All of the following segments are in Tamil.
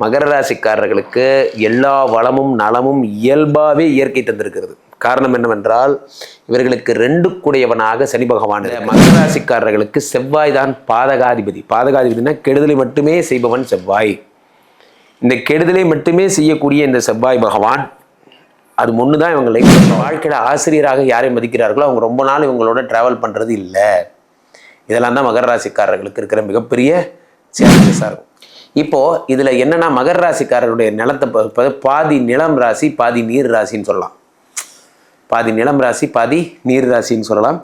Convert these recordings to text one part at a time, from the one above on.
மகர ராசிக்காரர்களுக்கு எல்லா வளமும் நலமும் இயல்பாகவே இயற்கை தந்திருக்கிறது. காரணம் என்னவென்றால் இவர்களுக்கு ரெண்டு கூடியவனாக சனி பகவான். மகர ராசிக்காரர்களுக்கு செவ்வாய் தான் பாதகாதிபதி. பாதகாதிபதினா கெடுதலை மட்டுமே செய்பவன் செவ்வாய். இந்த கெடுதலை மட்டுமே செய்யக்கூடிய இந்த செவ்வாய் பகவான் அது ஒன்று தான் இவங்க லைஃப் வாழ்க்கையில் ஆசிரியராக யாரை மதிக்கிறார்களோ அவங்க ரொம்ப நாள் இவங்களோட ட்ராவல் பண்ணுறது இல்லை. இதெல்லாம் தான் மகர ராசிக்காரர்களுக்கு இருக்கிற மிகப்பெரிய சேலஞ்சஸாக இருக்கும். இப்போது இதில் என்னென்னா மகர ராசிக்காரருடைய நிலத்தை பாதி நிலம் ராசி பாதி நீர் ராசின்னு சொல்லலாம். பாதி நிலம் ராசி பாதி நீர் ராசின்னு சொல்லலாம்.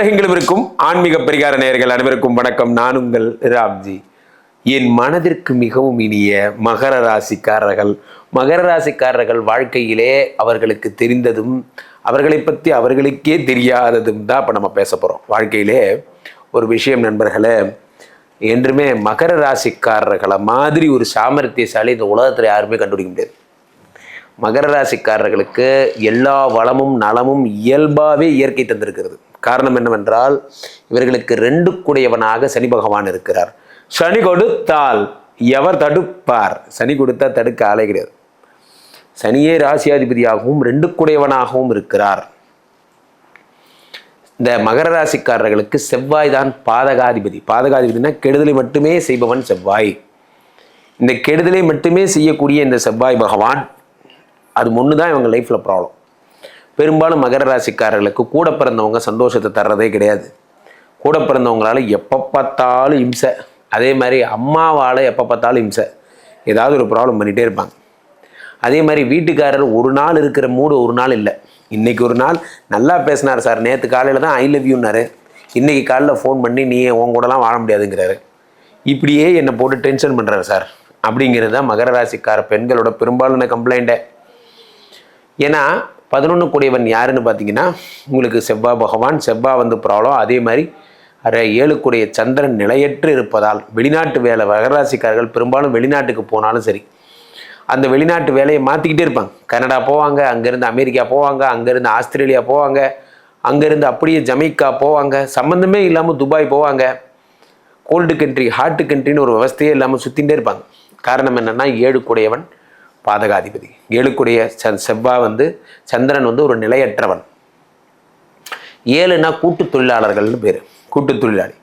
உலகெங்கிலும் இருக்கும் ஆன்மீக பரிகார நேயர்கள் அனைவருக்கும் வணக்கம். நான் உங்கள் ராம்ஜி. என் மனதிற்கு மிகவும் இனிய மகர ராசிக்காரர்கள். மகர ராசிக்காரர்கள் வாழ்க்கையிலே அவர்களுக்கு தெரிந்ததும் அவர்களை பற்றி அவர்களுக்கே தெரியாததும் தான் இப்போ நம்ம பேச போகிறோம் வாழ்க்கையிலே ஒரு விஷயம் நண்பர்களே என்றுமே மகர ராசிக்காரர்களை மாதிரி ஒரு சாமர்த்தியசாலி இந்த உலகத்தில் யாருமே கண்டுபிடிக்க முடியாது. மகர ராசிக்காரர்களுக்கு எல்லா வளமும் நலமும் இயல்பாகவே இயற்கை தந்திருக்கிறது. காரணம் என்னவென்றால் இவர்களுக்கு ரெண்டு கூடையவனாக சனி பகவான் இருக்கிறார். சனி கொடுத்தால் எவர் தடுப்பார்? சனி கொடுத்தா தடுக்க ஆலை கிடையாது. சனியே ராசியாதிபதியாகவும் ரெண்டு கூடையவனாகவும் இருக்கிறார். இந்த மகர ராசிக்காரர்களுக்கு செவ்வாய் தான் பாதகாதிபதி. பாதகாதிபதினா கெடுதலை மட்டுமே செய்பவன் செவ்வாய். இந்த கெடுதலை மட்டுமே செய்யக்கூடிய இந்த செவ்வாய் பகவான் அது ஒன்று தான் இவங்க லைஃப்பில் ப்ராப்ளம் பெரும்பாலும் மகர ராசிக்காரர்களுக்கு கூட பிறந்தவங்க சந்தோஷத்தை தர்றதே கிடையாது. கூட பிறந்தவங்களால எப்போ பார்த்தாலும் இம்சை. அதே மாதிரி அம்மாவால் எப்போ பார்த்தாலும் இம்சை. ஏதாவது ஒரு ப்ராப்ளம் பண்ணிகிட்டே இருப்பாங்க. அதே மாதிரி வீட்டுக்காரர் ஒரு நாள் இருக்கிற மூடு ஒரு நாள் இல்லை. இன்றைக்கி ஒரு நாள் நல்லா பேசினார் சார் நேற்று காலையில் தான் ஐ லவ் யூன்னாரு இன்றைக்கி காலையில் ஃபோன் பண்ணி நீ உன் கூடலாம் வாழ முடியாதுங்கிறாரு. இப்படியே என்னை போட்டு டென்ஷன் பண்ணுறாரு சார் அப்படிங்கிறது தான் மகர ராசிக்கார பெண்களோட பெரும்பாலான கம்ப்ளைண்ட்டை ஏன்னா பதினொன்று கூடியவன் யாருன்னு பார்த்தீங்கன்னா உங்களுக்கு செவ்வாய் பகவான் செவ்வாய் வந்து ப்ராப்ளம் அதே மாதிரி அரை ஏழுக்குடைய சந்திரன் நிலையற்று இருப்பதால் வெளிநாட்டு வேலை மகராசிக்காரர்கள் பெரும்பாலும் வெளிநாட்டுக்கு போனாலும் சரி அந்த வெளிநாட்டு வேலையை மாற்றிக்கிட்டே இருப்பாங்க. கனடா போவாங்க அங்கேருந்து அமெரிக்கா போவாங்க அங்கேருந்து ஆஸ்திரேலியா போவாங்க அங்கேருந்து அப்படியே ஜமைக்கா போவாங்க சம்மந்தமே இல்லாமல் துபாய் போவாங்க. கோல்டு கண்ட்ரி ஹார்ட் கண்ட்ரின்னு ஒரு விவஸ்தையே இல்லாமல் சுற்றிகிட்டே இருப்பாங்க. காரணம் என்னென்னா ஏழு கூடையவன் பாதகாதிபதி. ஏழுக்குடைய செவ்வா வந்து சந்திரன் வந்து ஒரு நிலையற்றவன். ஏழுனா கூட்டு தொழிலாளர்கள்னு பேர். கூட்டு தொழிலாளி.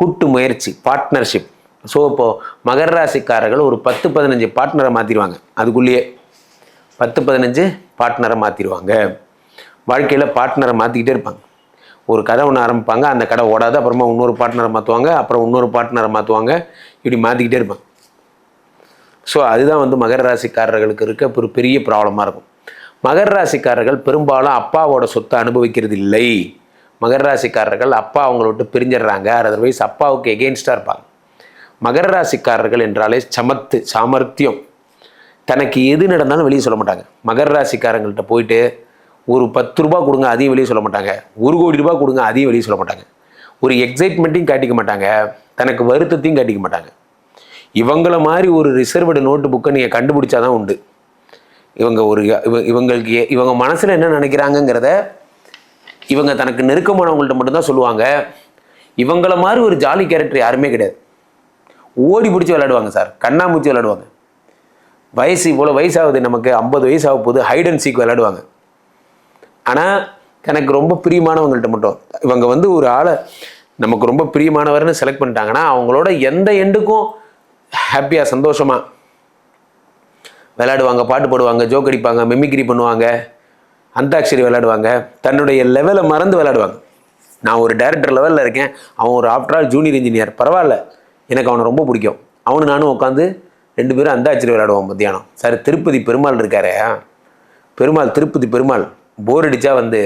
கூட்டு முயற்சி பார்ட்னர்ஷிப் ஸோ இப்போது மகர ராசிக்காரர்கள் ஒரு பத்து பதினஞ்சு பார்ட்னரை மாற்றிடுவாங்க அதுக்குள்ளேயே பத்து பதினஞ்சு பார்ட்னரை மாற்றிடுவாங்க வாழ்க்கையில் பார்ட்னரை மாற்றிக்கிட்டே இருப்பாங்க. ஒரு கதை ஒன்று ஆரம்பிப்பாங்க அந்த கடை ஓடாது அப்புறமா இன்னொரு பார்ட்னரை மாற்றுவாங்க அப்புறம் இன்னொரு பார்ட்னரை மாற்றுவாங்க இப்படி மாற்றிக்கிட்டே இருப்பாங்க. ஸோ அதுதான் வந்து மகர ராசிக்காரர்களுக்கு இருக்க ஒரு பெரிய ப்ராப்ளமாக இருக்கும். மகர ராசிக்காரர்கள் பெரும்பாலும் அப்பாவோட சொத்தை அனுபவிக்கிறது இல்லை மகர ராசிக்காரர்கள் அப்பா அவங்கள விட்டு பிரிஞ்சிடுறாங்க. அதர்வைஸ் அப்பாவுக்கு எகெயின்ஸ்டாக இருப்பாங்க. மகர ராசிக்காரர்கள் என்றாலே சமத்து சாமர்த்தியம். தனக்கு எது நடந்தாலும் வெளியே சொல்ல மாட்டாங்க. மகர ராசிக்காரங்கள்ட்ட போயிட்டு ஒரு பத்து ரூபா கொடுங்க அதையும் வெளியே சொல்ல மாட்டாங்க. ஒரு கோடி ரூபாய் கொடுங்க அதையும் வெளியே சொல்ல மாட்டாங்க. ஒரு எக்ஸைட்மெண்ட்டையும் காட்டிக்க மாட்டாங்க. தனக்கு வருத்தத்தையும் காட்டிக்க மாட்டாங்க. இவங்கள மாதிரி ஒரு ரிசர்வ்டு நோட்டு புக்கை நீங்கள் கண்டுபிடிச்சாதான் உண்டு. இவங்க ஒரு இவ இவங்களுக்கு இவங்க மனசில் என்ன நினைக்கிறாங்கங்கிறத இவங்க தனக்கு நெருக்கமானவங்கள்ட்ட மட்டும்தான் சொல்லுவாங்க. இவங்கள மாதிரி ஒரு ஜாலி கேரக்டர் யாருமே கிடையாது. ஓடி பிடிச்சி விளையாடுவாங்க சார். கண்ணாமூச்சி விளையாடுவாங்க. வயசு இவ்வளோ வயசாகுது நமக்கு ஐம்பது வயசு ஆக போகுது ஹைட் அண்ட் சீக் விளையாடுவாங்க. ஆனால் எனக்கு ரொம்ப பிரியமானவங்கள்ட்ட மட்டும் இவங்க வந்து ஒரு ஆளை நமக்கு ரொம்ப பிரியமானவர்னு செலக்ட் பண்ணிட்டாங்கன்னா அவங்களோட எந்த எண்டுக்கும் ஹாப்பியாக சந்தோஷமாக விளையாடுவாங்க பாட்டு பாடுவாங்க ஜோக் அடிப்பாங்க மெமிக்ரி பண்ணுவாங்க. அந்தாட்சரி விளையாடுவாங்க. தன்னுடைய லெவலை மறந்து விளையாடுவாங்க. நான் ஒரு டேரக்டர் லெவலில் இருக்கேன். அவன் ஒரு ஆஃப்டர் ஆல் ஜூனியர் இன்ஜினியர் பரவாயில்ல. எனக்கு அவனை ரொம்ப பிடிக்கும். அவனு நானும் உட்காந்து ரெண்டு பேரும் அந்தாட்சரி விளையாடுவோம் மத்தியானம். சார் திருப்பதி பெருமாள் இருக்காரு. பெருமாள் திருப்பதி பெருமாள். போர் அடித்தா வந்து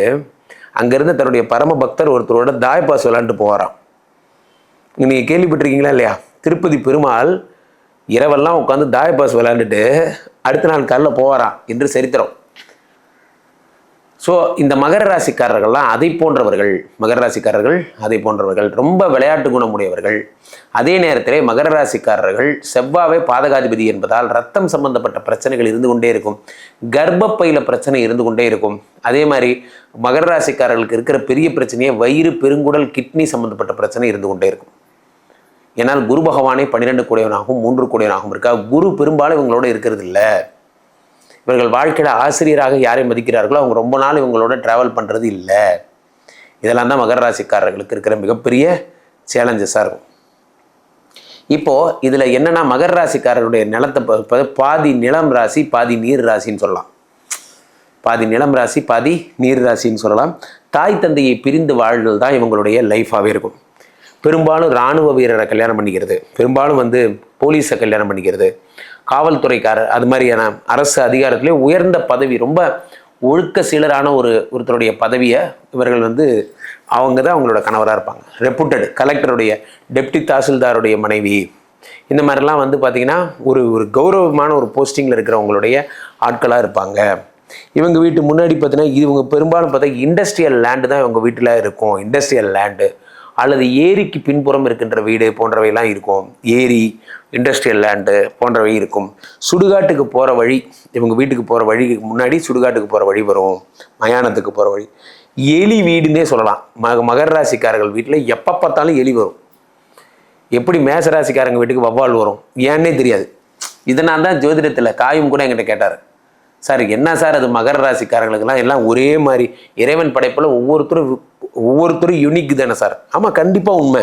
அங்கேருந்து தன்னுடைய பரம பக்தர் ஒருத்தரோட தாய்பாஸ் விளாண்டு போகிறான் நீங்கள் கேள்விப்பட்டிருக்கீங்களா இல்லையா? திருப்பதி பெருமாள் இரவெல்லாம் உட்காந்து தாயப்பாஸ் விளையாண்டுட்டு அடுத்த நாள் காலைல போவாராம் என்று சரித்திரம். ஸோ இந்த மகர ராசிக்காரர்கள்லாம் அதை போன்றவர்கள் மகர ராசிக்காரர்கள் அதை போன்றவர்கள் ரொம்ப விளையாட்டு குணமுடையவர்கள். அதே நேரத்திலே மகர ராசிக்காரர்கள் செவ்வாவே பாதகாதிபதி என்பதால் ரத்தம் சம்பந்தப்பட்ட பிரச்சனைகள் இருந்து கொண்டே இருக்கும். கர்ப்பப்பையில் பிரச்சனை இருந்து கொண்டே இருக்கும். அதே மாதிரி மகர ராசிக்காரர்களுக்கு இருக்கிற பெரிய பிரச்சனையே வயிறு பெருங்குடல் கிட்னி சம்பந்தப்பட்ட பிரச்சனை இருந்து கொண்டே இருக்கும். ஏன்னால் குரு பகவானே பன்னிரெண்டு கூடையவனாகவும் மூன்று கூடியவனாகவும் இருக்கா குரு பெரும்பாலும் இவங்களோட இருக்கிறது இல்லை இவர்கள் வாழ்க்கையில் ஆசிரியராக யாரை மதிக்கிறார்களோ அவங்க ரொம்ப நாள் இவங்களோட ட்ராவல் பண்ணுறது இல்லை. இதெல்லாம் தான் மகர ராசிக்காரர்களுக்கு இருக்கிற மிகப்பெரிய சேலஞ்சஸாக இருக்கும். இப்போது இதில் என்னென்னா மகர ராசிக்காரருடைய நிலத்தை பாதி நிலம் ராசி பாதி நீர் ராசின்னு சொல்லலாம். பாதி நிலம் ராசி பாதி நீர் ராசின்னு சொல்லலாம். தாய் தந்தையை பிரிந்து வாழ்தல் தான் இவங்களுடைய லைஃபாகவே இருக்கும். பெரும்பாலும் இராணுவ வீரரை கல்யாணம் பண்ணிக்கிறது. பெரும்பாலும் வந்து போலீஸை கல்யாணம் பண்ணிக்கிறது. காவல்துறைக்காரர் அது மாதிரியான அரசு அதிகாரத்திலே உயர்ந்த பதவி ரொம்ப ஒழுக்க சீலரான ஒரு ஒருத்தருடைய பதவியை இவர்கள் வந்து அவங்க தான் அவங்களோட கணவராக இருப்பாங்க. ரெப்புட்டட் கலெக்டருடைய டெப்டி தாசில்தாருடைய மனைவி. இந்த மாதிரிலாம் வந்து பார்த்திங்கன்னா ஒரு ஒரு கௌரவமான ஒரு போஸ்டிங்கில் இருக்கிறவங்களுடைய ஆட்களாக இருப்பாங்க. இவங்க வீட்டு முன்னாடி பார்த்தீங்கன்னா இவங்க பெரும்பாலும் பார்த்தா இண்டஸ்ட்ரியல் லேண்டு தான் இவங்க வீட்டில் இருக்கும். இண்டஸ்ட்ரியல் லேண்டு அல்லது ஏரிக்கு பின்புறம் இருக்கின்ற வீடு போன்றவையெல்லாம் இருக்கும். ஏரி இண்டஸ்ட்ரியல் லேண்டு போன்றவை இருக்கும். சுடுகாட்டுக்கு போகிற வழி இவங்க வீட்டுக்கு போகிற வழி முன்னாடி சுடுகாட்டுக்கு போகிற வழி வரும். மயானத்துக்கு போகிற வழி. எலி வீடுன்னே சொல்லலாம். மக மகர ராசிக்காரர்கள் வீட்டில் எப்போ பார்த்தாலும் எலி வரும். எப்படி மேச ராசிக்காரங்க வீட்டுக்கு வவ்வால் வரும்? ஏன்னே தெரியாது. இதனால் தான் ஜோதிடத்தில் காயும் கூட என்கிட்ட கேட்டார். சார் என்ன சார் அது மகர ராசிக்காரங்களுக்கெல்லாம் எல்லாம் ஒரே மாதிரி இறைவன் படைப்பில் ஒவ்வொருத்தரும் ஒவ்வொருத்தரும் யூனிக் தானே சார். ஆமாம் கண்டிப்பாக உண்மை.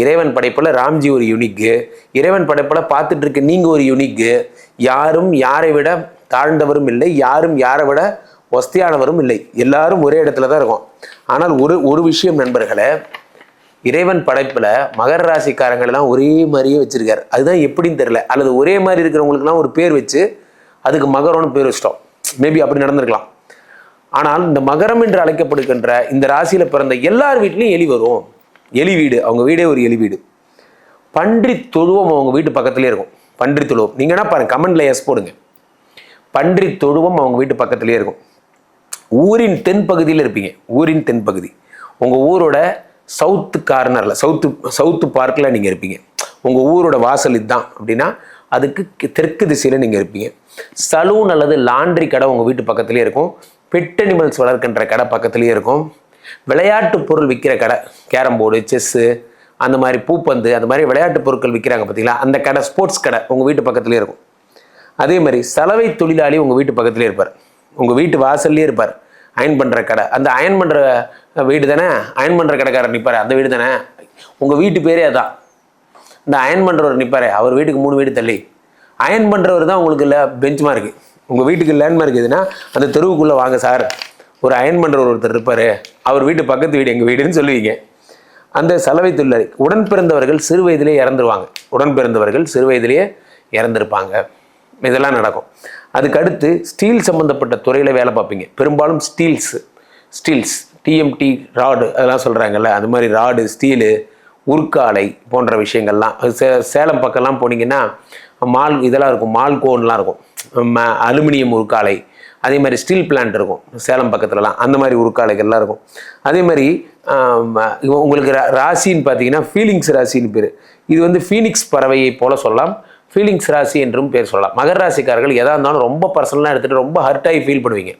இறைவன் படைப்பில் ராம்ஜி ஒரு யூனிக்கு இறைவன் படைப்பில் பார்த்துட்டு இருக்க நீங்கள் ஒரு யூனிக்கு யாரும் யாரை விட தாழ்ந்தவரும் இல்லை யாரும் யாரை விட ஒஸ்தியானவரும் இல்லை. எல்லாரும் ஒரே இடத்துல தான் இருக்கும். ஆனால் ஒரு ஒரு விஷயம் நண்பர்களே இறைவன் படைப்பில் மகர ராசிக்காரங்களெல்லாம் ஒரே மாதிரியே வச்சுருக்கார். அதுதான் எப்படின்னு தெரில அல்லது ஒரே மாதிரி இருக்கிறவங்களுக்குலாம் ஒரு பேர் வச்சு அதுக்கு மகரம்னு பேர் வச்சிட்டோம். மேபி அப்படி நடந்திருக்கலாம். ஆனால் இந்த மகரம் என்று அழைக்கப்படுகின்ற இந்த ராசியில் பிறந்த எல்லார் வீட்லேயும் எலி வரும். எலி வீடு. அவங்க வீடே ஒரு எலி வீடு. பன்றி தொழுவம் அவங்க வீட்டு பக்கத்துலேயே இருக்கும். பன்றி தொழுவம். நீங்கள் என்ன பாருங்கள் கமெண்ட்ல எஸ் போடுங்க. பன்றி தொழுவம் அவங்க வீட்டு பக்கத்துலேயே இருக்கும். ஊரின் தென் பகுதியில் இருப்பீங்க. ஊரின் தென் பகுதி உங்கள் ஊரோட சவுத்து கார்னரில் சவுத்து சவுத்து பார்க்கில் நீங்கள் இருப்பீங்க. உங்கள் ஊரோட வாசல் இதுதான். அப்படின்னா அதுக்கு தெற்கு திசையில் நீங்கள் இருப்பீங்க. சலூன் அல்லது லாண்ட்ரி கடை உங்கள் வீட்டு பக்கத்துலேயே இருக்கும். பெட் அனிமல்ஸ் வளர்க்கின்ற கடை பக்கத்துலேயே இருக்கும். விளையாட்டு பொருள் விற்கிற கடை கேரம் போர்டு செஸ்ஸு அந்த மாதிரி பூப்பந்து அந்த மாதிரி விளையாட்டு பொருட்கள் விற்கிறாங்க பார்த்தீங்களா அந்த கடை ஸ்போர்ட்ஸ் கடை உங்கள் வீட்டு பக்கத்துலேயே இருக்கும். அதே மாதிரி சலவை தொழிலாளி உங்கள் வீட்டு பக்கத்துலேயே இருப்பார். உங்கள் வீட்டு வாசல்லே இருப்பார். அயன் பண்ணுற கடை அந்த அயன் பண்ணுற வீடு தானே? அயன் பண்ணுற கடைக்காரர் நிற்பார் அந்த வீடு தானே? உங்கள் வீட்டு பேரே அதான். இந்த அயன் பண்ணுறவர் நிற்பார் அவர் வீட்டுக்கு மூணு வீடு தள்ளி. அயன் பண்ணுறவர் தான் உங்களுக்கு இல்லை பெஞ்ச் மார்க்கு உங்கள் வீட்டுக்கு லேண்ட்மார்க் எதுனா அந்த தெருவுக்குள்ளே வாங்க சார் ஒரு அயன் பண்ணுற ஒருத்தர் இருப்பார். அவர் வீட்டு பக்கத்து வீடு எங்கள் வீடுன்னு சொல்லுவீங்க. அந்த சலவை தொழிலாளி உடன் பிறந்தவர்கள் சிறு வயதிலே இறந்துருவாங்க. உடன் பிறந்தவர்கள் சிறு வயதிலேயே இறந்துருப்பாங்க. இதெல்லாம் நடக்கும். அதுக்கடுத்து ஸ்டீல் சம்மந்தப்பட்ட துறையில் வேலை பார்ப்பீங்க. பெரும்பாலும் ஸ்டீல்ஸ் ஸ்டீல்ஸ் டிஎம்டி ராடு அதெல்லாம் சொல்கிறாங்கல்ல அது மாதிரி ராடு ஸ்டீலு உருக்காலை போன்ற விஷயங்கள்லாம். அது சே சேலம் பக்கம்லாம் போனீங்கன்னா மால் இதெல்லாம் இருக்கும் மால்கோன்லாம் இருக்கும். ம- அலுமினியம் உருக்காலை அதே மாதிரி ஸ்டீல் பிளான்ட் இருக்கும் சேலம் பக்கத்துலலாம். அந்த மாதிரி உருக்காலைகள்லாம் இருக்கும். அதே மாதிரி உங்களுக்கு ரா- ராசின்னு பார்த்தீங்கன்னா ஃபீலிங்ஸ் ராசின்னு பேர். இது வந்து ஃபீனிக்ஸ் பறவையை போல சொல்லலாம். ஃபீலிங்ஸ் ராசி என்றும் பேர் சொல்லலாம். மகர ராசிக்காரர்கள் எதாக இருந்தாலும் ரொம்ப பர்சனலாக எடுத்துகிட்டு ரொம்ப ஹர்ட்டாகி ஃபீல் பண்ணுவீங்க.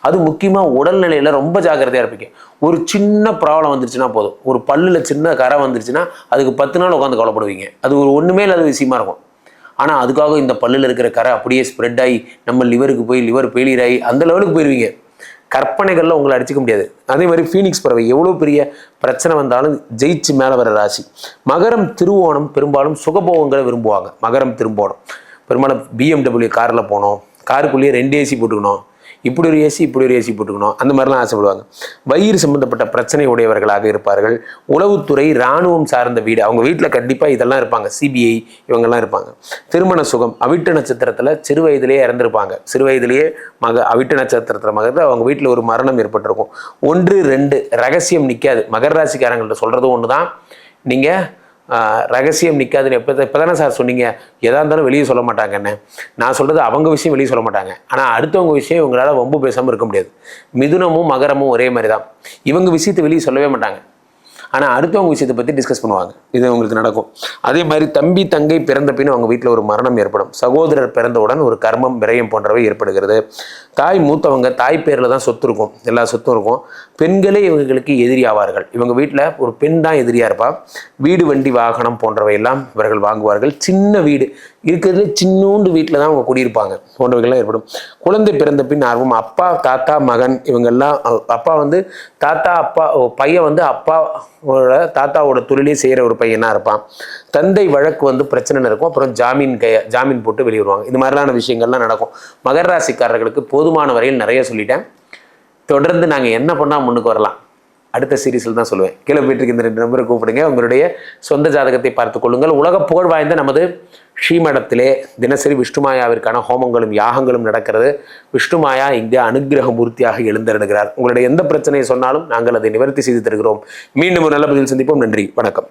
அது முக்கியமாக உடல்நிலையில் ரொம்ப ஜாக்கிரதையாக இருப்பீங்க. ஒரு சின்ன ப்ராப்ளம் வந்துருச்சுன்னா போதும். ஒரு பல்லில் சின்ன கரை வந்துருச்சுன்னா அதுக்கு பத்து நாள் உட்காந்து கவலைப்படுவீங்க. அது ஒரு ஒன்றுமே இல்லாத விஷயமா இருக்கும். ஆனால் அதுக்காக இந்த பல்லில் இருக்கிற கரை அப்படியே ஸ்ப்ரெட் ஆகி நம்ம லிவருக்கு போய் லிவர் ஃபெயிலியர் ஆகி அந்த லெவலுக்கு போயிடுவீங்க கற்பனைகளில் உங்களை அடிச்சிக்க முடியாது. அதே மாதிரி ஃபீனிக்ஸ் பறவை எவ்வளோ பெரிய பிரச்சனை வந்தாலும் ஜெயிச்சு மேலே வர ராசி. மகரம் திருவோணம் பெரும்பாலும் சுகபோகங்களை விரும்புவாங்க. மகரம் திரும்போணம். பெரும்பாலும் பிஎம்டபிள்யூ காரில் போனோம். காருக்குள்ளேயே ரெண்டு ஏசி போட்டுக்கணும். இப்படி ஒரு ஏசி இப்படி ஒரு ஏசி போட்டுக்கணும். அந்த மாதிரிலாம் ஆசைப்படுவாங்க. வயிறு சம்பந்தப்பட்ட பிரச்சனை உடையவர்களாக இருப்பார்கள். உளவுத்துறை இராணுவம் சார்ந்த வீடு. அவங்க வீட்டில் கண்டிப்பாக இதெல்லாம் இருப்பாங்க. சிபிஐ இவங்கெல்லாம் இருப்பாங்க. திருமண சுகம் அவிட்ட நட்சத்திரத்தில் சிறு வயதிலேயே இறந்துருப்பாங்க. சிறு வயதிலேயே மக அவிட்ட நட்சத்திரத்தில் மகத்தில் அவங்க வீட்டில் ஒரு மரணம் ஏற்பட்டிருக்கும். ஒன்று ரெண்டு ரகசியம் நிற்காது மகர ராசிக்காரங்கள்ட்ட சொல்கிறதும் ஒன்று தான் நீங்கள் ரகசியம் நிற்காதுன்னு எப்போ இப்போ தானே சார் சொன்னீங்க? எதாக இருந்தாலும் வெளியே சொல்ல மாட்டாங்கன்னு. நான் சொல்கிறது அவங்க விஷயம் வெளியே சொல்ல மாட்டாங்க. ஆனால் அடுத்தவங்க விஷயம் இவங்களால் ரொம்ப பேசாமல் இருக்க முடியாது. மிதுனமும் மகரமும் ஒரே மாதிரி தான் இவங்க விஷயத்தை வெளியே சொல்லவே மாட்டாங்க. ஆனால் அடுத்தவங்க விஷயத்தை பற்றி டிஸ்கஸ் பண்ணுவாங்க. இது அவங்களுக்கு நடக்கும். அதே மாதிரி தம்பி தங்கை பிறந்த பின் அவங்க வீட்டில் ஒரு மரணம் ஏற்படும். சகோதரர் பிறந்தவுடன் ஒரு கர்மம் விரயம் போன்றவை ஏற்படுகிறது. தாய் மூத்தவங்க தாய் பேரில் தான் சொத்து இருக்கும். எல்லா சொத்தும் இருக்கும். பெண்களே இவங்களுக்கு எதிரி ஆவார்கள். இவங்க வீட்டில் ஒரு பெண் தான் எதிரியாக இருப்பா. வீடு வண்டி வாகனம் போன்றவை எல்லாம் இவர்கள் வாங்குவார்கள். சின்ன வீடு. இருக்கிறதுல சின்னூண்டு வீட்டில் தான் அவங்க குடியிருப்பாங்க. போன்றவைகள்லாம் ஏற்படும். குழந்தை பிறந்த பின் ஆர்வம் அப்பா தாத்தா மகன் இவங்கெல்லாம் அப்பா வந்து தாத்தா அப்பா ஓ, பையன் வந்து அப்பாவோட தாத்தாவோட தொழிலே செய்கிற ஒரு பையனாக இருப்பான். தந்தை வழக்கு வந்து பிரச்சனை இருக்கும். அப்புறம் ஜாமீன் கை ஜாமீன் போட்டு வெளியிடுவாங்க. இது மாதிரியான விஷயங்கள்லாம் நடக்கும். மகர ராசிக்காரர்களுக்கு போதுமான வரையில் நிறைய சொல்லிட்டேன். தொடர்ந்து நாங்கள் என்ன பண்ணால் முன்னுக்கு வரலாம்? அடுத்த சீரீஸில் தான் சொல்லுவேன். கீழே போயிட்டு இருக்க இந்த ரெண்டு நம்பரை கூப்பிடுங்க. உங்களுடைய சொந்த ஜாதகத்தை பார்த்துக்கொள்ளுங்கள் உலக புகழ் வாய்ந்த நமது ஸ்ரீமடத்திலே தினசரி விஷ்ணுமாயாவிற்கான ஹோமங்களும் யாகங்களும் நடக்கிறது. விஷ்ணுமாயா இங்கே அனுக்கிரக மூர்த்தியாக எழுந்தருடுகிறார் உங்களுடைய எந்த பிரச்சனையை சொன்னாலும் நாங்கள் அதை நிவர்த்தி செய்து தருகிறோம். மீண்டும் ஒரு நல்ல பதில் சந்திப்போம். நன்றி. வணக்கம்.